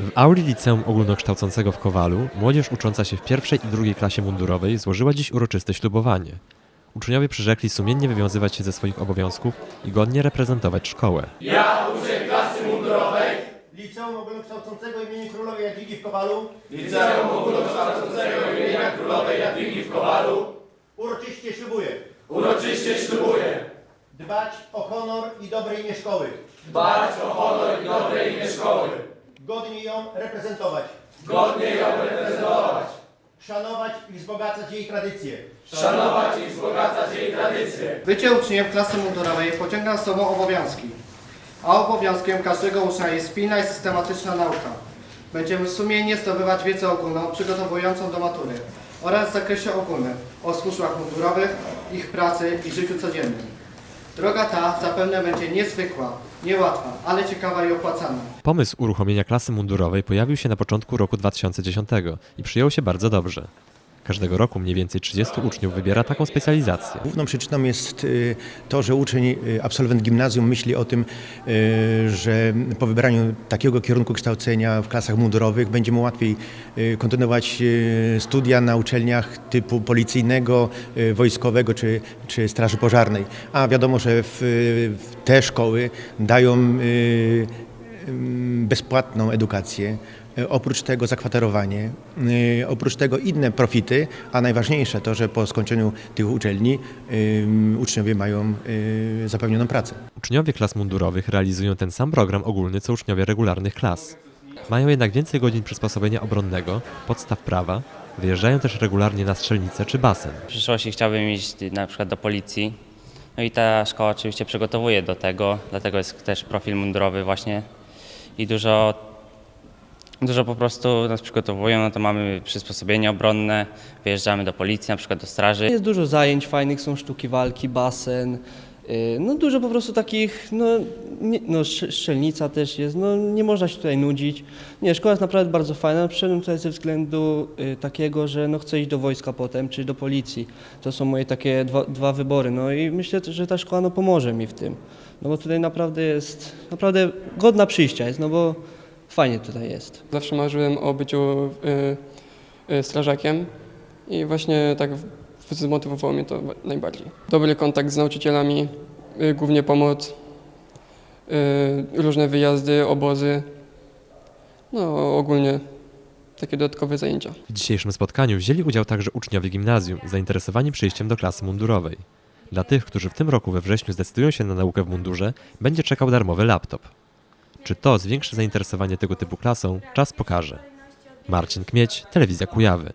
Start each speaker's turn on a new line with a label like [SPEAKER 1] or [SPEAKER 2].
[SPEAKER 1] W auli liceum ogólnokształcącego w Kowalu młodzież ucząca się w pierwszej i drugiej klasie mundurowej złożyła dziś uroczyste ślubowanie. Uczniowie przyrzekli sumiennie wywiązywać się ze swoich obowiązków i godnie reprezentować szkołę.
[SPEAKER 2] Liceum Ogólnokształcącego imienia Królowej Jadwigi w Kowalu. Liceum Ogólnokształcącego imienia Królowej Jadwigi w Kowalu. Uroczyście ślubuję.
[SPEAKER 3] Uroczyście ślubuję
[SPEAKER 2] Dbać o honor i dobre imię szkoły.
[SPEAKER 3] dbać o honor i dobre imię szkoły,
[SPEAKER 2] Godnie ją reprezentować.
[SPEAKER 3] godnie ją reprezentować,
[SPEAKER 2] Szanować i wzbogacać jej tradycje.
[SPEAKER 3] szanować i wzbogacać jej tradycje.
[SPEAKER 4] Bycie uczniem klasy mundurowej pociąga z sobą obowiązki, a obowiązkiem każdego ucznia jest pilna i systematyczna nauka. Będziemy sumiennie zdobywać wiedzę ogólną przygotowującą do matury oraz w zakresie ogólnym o służbach mundurowych, ich pracy i życiu codziennym. Droga ta zapewne będzie niezwykła, niełatwa, ale ciekawa i opłacalna.
[SPEAKER 1] Pomysł uruchomienia klasy mundurowej pojawił się na początku roku 2010 i przyjął się bardzo dobrze. Każdego roku mniej więcej 30 uczniów wybiera taką specjalizację.
[SPEAKER 5] Główną przyczyną jest y, to, że uczeń, y, absolwent gimnazjum myśli o tym, y, że po wybraniu takiego kierunku kształcenia w klasach mundurowych będzie mu łatwiej kontynuować studia na uczelniach typu policyjnego, wojskowego czy, czy straży pożarnej. A wiadomo, że w, w te szkoły dają bezpłatną edukację. E, Oprócz tego zakwaterowanie, y, oprócz tego inne profity, a najważniejsze to, że po skończeniu tych uczelni uczniowie mają y, zapewnioną pracę.
[SPEAKER 1] Uczniowie klas mundurowych realizują ten sam program ogólny co uczniowie regularnych klas. Mają jednak więcej godzin przysposobienia obronnego, podstaw prawa, wyjeżdżają też regularnie na strzelnicę czy basen.
[SPEAKER 6] W przyszłości chciałbym iść na przykład do policji. No i ta szkoła oczywiście przygotowuje do tego, dlatego jest też profil mundurowy właśnie i dużo, dużo po prostu nas przygotowują, no to mamy przysposobienie obronne, wyjeżdżamy do policji, na przykład do straży.
[SPEAKER 7] Jest dużo zajęć fajnych, są sztuki walki, basen, y, no dużo po prostu takich, no, nie, no strze- strzelnica też jest, no nie można się tutaj nudzić. Nie, szkoła jest naprawdę bardzo fajna, przyszedłem tutaj ze względu y, takiego, że no chcę iść do wojska potem, czy do policji. To są moje takie dwa, dwa wybory, no i myślę, że ta szkoła no pomoże mi w tym. No bo tutaj naprawdę jest, naprawdę godna przyjścia jest, no bo fajnie tutaj jest.
[SPEAKER 8] Zawsze marzyłem o byciu y, y, strażakiem i właśnie tak zmotywowało mnie to najbardziej. Dobry kontakt z nauczycielami, y, głównie pomoc, y, różne wyjazdy, obozy, no ogólnie takie dodatkowe zajęcia.
[SPEAKER 1] W dzisiejszym spotkaniu wzięli udział także uczniowie gimnazjum zainteresowani przyjściem do klasy mundurowej. Dla tych, którzy w tym roku we wrześniu zdecydują się na naukę w mundurze, będzie czekał darmowy laptop. Czy to zwiększy zainteresowanie tego typu klasą, czas pokaże. Marcin Kmieć, Telewizja Kujawy.